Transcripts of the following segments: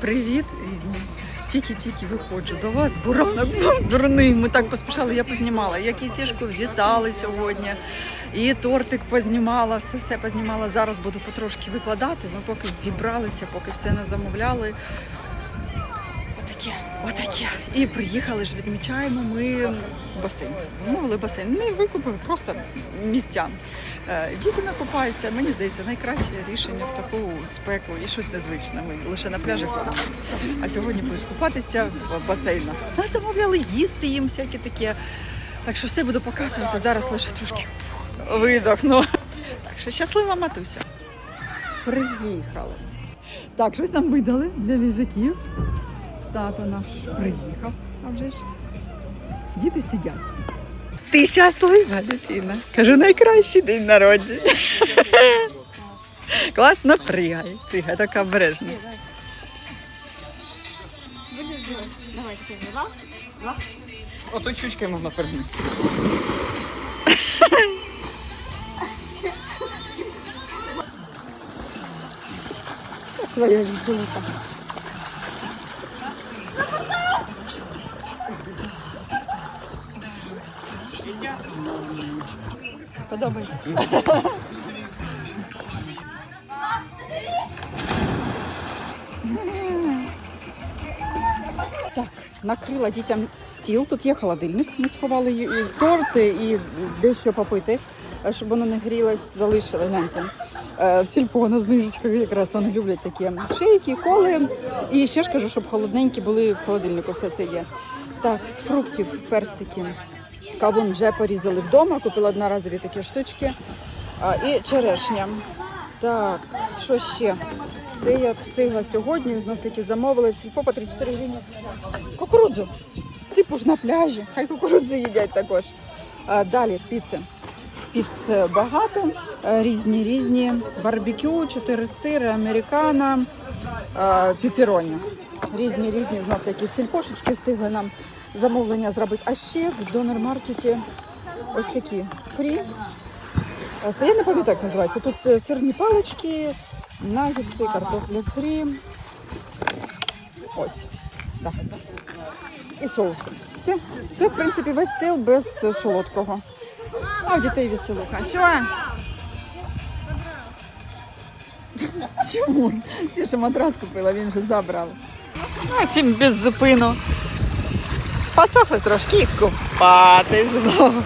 Привіт, рідні. Тільки-тільки виходжу до вас. Буранок був дурний. Ми так поспішали, я познімала. Як і сішку вітали сьогодні. І тортик познімала, все все познімала. Зараз буду потрошки викладати. Ми поки зібралися, поки все не замовляли. Отаке, отаке. І приїхали ж, відмічаємо ми басейн. Замовили басейн. Не викупили, просто місця. Е, Діти накупаються. Мені здається, найкраще рішення в таку спеку і щось незвичне. Ми лише на пляжі ходимо. А сьогодні будуть купатися в басейнах. Нас замовляли їсти їм всяке таке. Так що все буду показувати. Зараз лише трошки видохну. Так що щаслива матуся. Приїхали. Так, щось нам видали для ліжаків. Тато наш приїхав, а вже ж. Діти сидять. Ти щаслива, дитина. Кажу, найкращий день народження. Класно пригай. Пригай, така обережна. Ото чучкою можна пригнути. Своя веселуха. Подобається. Так, накрила дітям стіл. Тут є холодильник. Ми сховали і торти і дещо попити, щоб воно не грілось, залишили. Гляньте. Е, В сільпо на знижечках якраз вони люблять такі шейки, коли. І ще ж кажу, щоб холодненькі були в холодильнику. Все це є. Так, з фруктів, персики. Кавун вже порізали вдома, купила одноразові такі штучки. А, і черешня. Так, що ще? Це я встигла сьогодні, знов таки замовила сільпо по 34 гривні. Кукурудзу. Типу ж на пляжі, хай кукурудзу їдять також. А, далі піци. Піц багато, різні різні. Барбекю, чотири сири, американо, е, піпероні. Різні різні знов такі сільпошечки встигли нам замовлення зробити. А ще в донор-маркеті ось такі фрі. Я не пам'ятаю, як називається. Тут е, сирні палички, нагетси, картопля фрі. Ось. Так. І соуси. Все. Це, в принципі, весь стил без е, солодкого. А в дітей веселуха. Що? Чому? Ті, що матрас купила, він вже забрав. А цим без зупину. Посохли трошки і купати знову.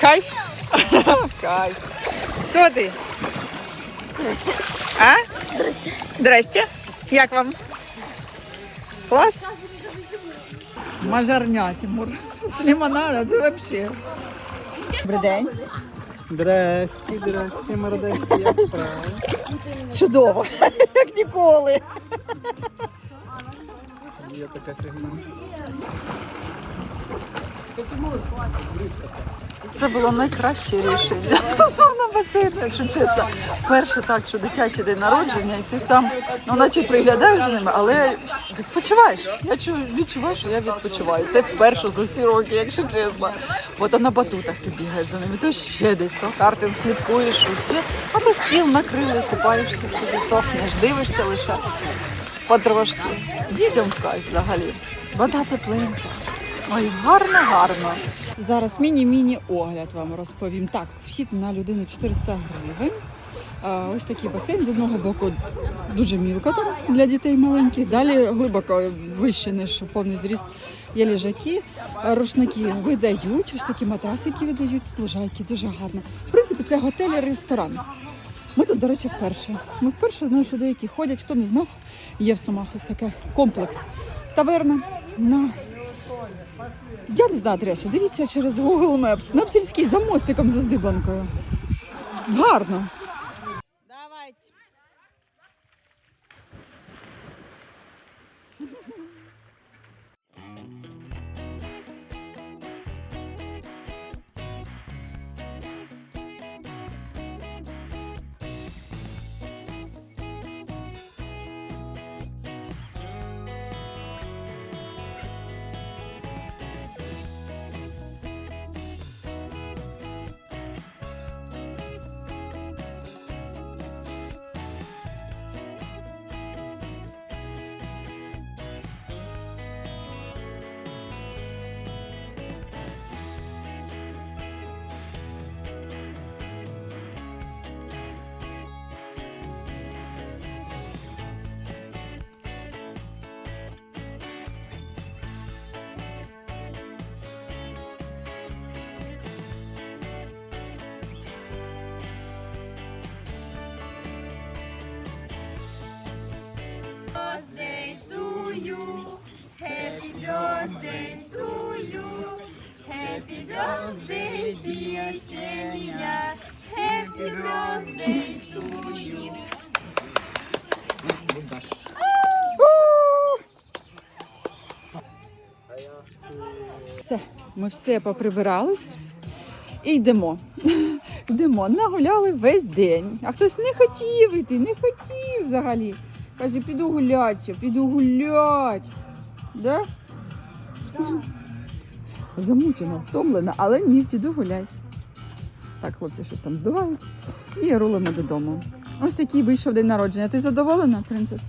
Кайф? Кайф. Що ти? А? Здрасте. Здрасте. Як вам? Клас? Мажарня, Тимур. З лимонада, це взагалі. Добрий день. Здрасте, здрасте, мордасті, як справа? Чудово, як ніколи. Є така фігня. Це було найкраще рішення стосовно басейну, якщо чесно. Перше так, що дитячий день народження, і ти сам, ну наче приглядаєш за ними, але відпочиваєш. Я відчуваю, що я відпочиваю. Це вперше за всі роки, якщо чесно. Бо то на батутах ти бігаєш за ними, то ще десь, то картим слідкуєш, щось. А то стіл накрили, купаєшся собі, сохнеш, дивишся лише потрошки. Дітям кайф взагалі. Вода тепленька. Ой, гарно, гарно. Зараз міні-міні огляд вам розповім. Так, вхід на людину 400 гривень. Ось такий басейн. З одного боку дуже мілко там для дітей маленьких. Далі глибоко вище, ніж повний зріст. Є лежаки, рушники видають, ось такі матрасики видають, лежайки, дуже гарно. В принципі, це готель і ресторан. Ми тут, до речі, вперше. Ми вперше знаю, що деякі ходять, хто не знав, є в Сумах ось таке комплекс. Таверна на я не знаю адресу. Дивіться через Google Maps. На сільській за мостиком за здибанкою. Гарно. Ми все поприбирались і йдемо. Йдемо, нагуляли весь день. А хтось не хотів йти, не хотів взагалі. Каже, піду гулятися, піду гулять. Да? Замучена, втомлена, але ні, піду гулять. Так, хлопці щось там здувають. І рулимо додому. Ось такий вийшов день народження. Ти задоволена, принцес?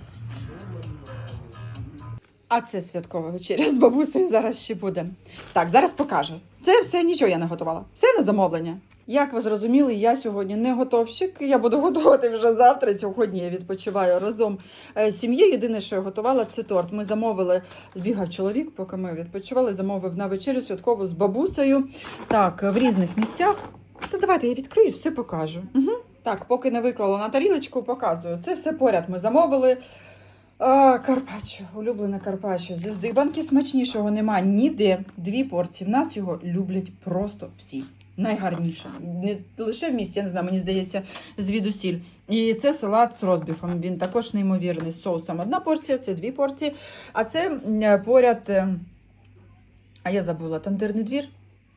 А це святкова вечеря з бабусею зараз ще буде. Так, зараз покажу. Це все нічого я не готувала. Все на замовлення. Як ви зрозуміли, я сьогодні не готовщик. Я буду готувати вже завтра. Сьогодні я відпочиваю разом е, з сім'єю. Єдине, що я готувала, це торт. Ми замовили, збігав чоловік, поки ми відпочивали, замовив на вечерю святкову з бабусею. Так, в різних місцях. Та давайте я відкрию, все покажу. Угу. Так, поки не виклала на тарілочку, показую. Це все поряд ми замовили. А, Карпаччо, улюблене Карпаччо. Здибанки смачнішого нема ніде. Дві порції. В нас його люблять просто всі. Найгарніше. Не лише в місті, я не знаю, мені здається, звідусіль. І це салат з розбіфом. Він також неймовірний з соусом. Одна порція, це дві порції. А це поряд. е, А я забула, тандирний двір.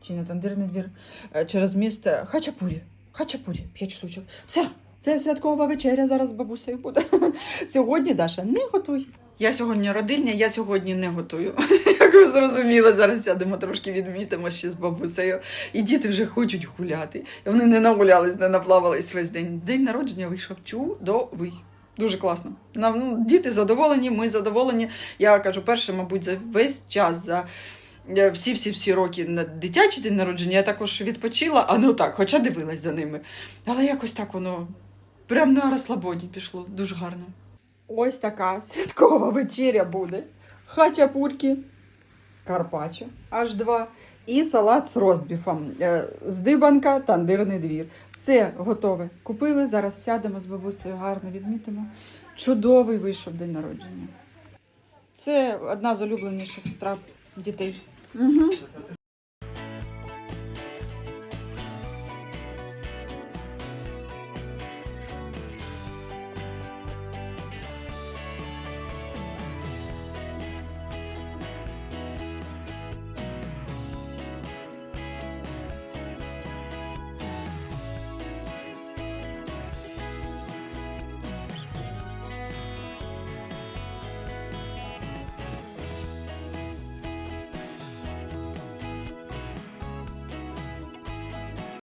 Чи не тандирний двір? Е, Через міст е, Хачапурі. Хачапурі, п'ять штучок. Все, це святкова вечеря зараз з бабусею буде. Сьогодні Даша не готуй. Я сьогодні родильня, я сьогодні не готую. Як ви зрозуміли, зараз сядемо трошки відмітимо ще з бабусею. І діти вже хочуть гуляти. І вони не нагулялись, не наплавались весь день. День народження вийшов чудовий. Дуже класно. Нам ну, діти задоволені, ми задоволені. Я кажу, перше, мабуть, за весь час за. Всі-всі-всі роки на дитячий день народження я також відпочила, а ну так, хоча дивилась за ними. Але якось так воно прям на розслабоні пішло. Дуже гарно. Ось така святкова вечеря буде. Хачапурки, карпаччо, аж два. І салат з розбіфом. Е, Здибанка, тандирний двір. Все готове. Купили. Зараз сядемо з бабусею, гарно відмітимо. Чудовий вийшов день народження. Це одна з улюбленіших страв дітей. Угу.